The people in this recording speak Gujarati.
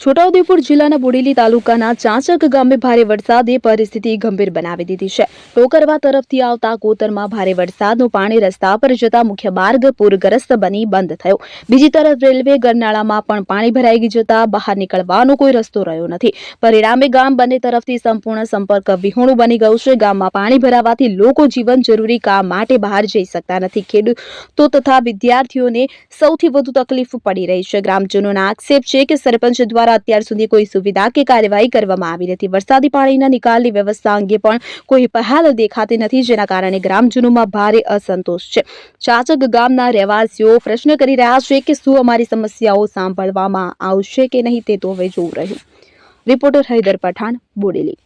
છોટાઉદેપુર જિલ્લાના બોડેલી તાલુકાના ચાંચક ગામે ભારે વરસાદે પરિસ્થિતિ ગંભીર બનાવી દીધી છે. ટોકરવા તરફથી આવતા કોતરમાં ભારે વરસાદનું પાણી રસ્તા પર જતા મુખ્ય માર્ગ પૂરગ્રસ્ત બની બંધ થયો. બીજી તરફ રેલવે ગરનાળામાં પણ પાણી ભરાઈ જતા બહાર નીકળવાનો કોઈ રસ્તો રહ્યો નથી. પરિણામે ગામ બંને તરફથી સંપૂર્ણ સંપર્ક વિહોણું બની ગયું છે. ગામમાં પાણી ભરાવાથી લોકો જીવન જરૂરી કામ માટે બહાર જઈ શકતા નથી. ખેડૂતો તથા વિદ્યાર્થીઓને સૌથી વધુ તકલીફ પડી રહી છે. ગ્રામજનોના આક્ષેપ છે કે સરપંચ દ્વારા અત્યાર સુધી કોઈ સુવિધા કે કાર્યવાહી કરવામાં આવી નથી. વરસાદી પાણીના નિકાલની વ્યવસ્થા અંગે પણ કોઈ પહેલ દેખાતી નથી, જેના કારણે ગ્રામજનોમાં ભારે અસંતોષ છે. ચાચક ગામના રહેવાસીઓ પ્રશ્ન કરી રહ્યા છે કે શું અમારી સમસ્યાઓ સાંભળવામાં આવશે કે નહીં તે તો હવે જોવું રહ્યું. રિપોર્ટર હૈદર પઠાણ, બોડેલી.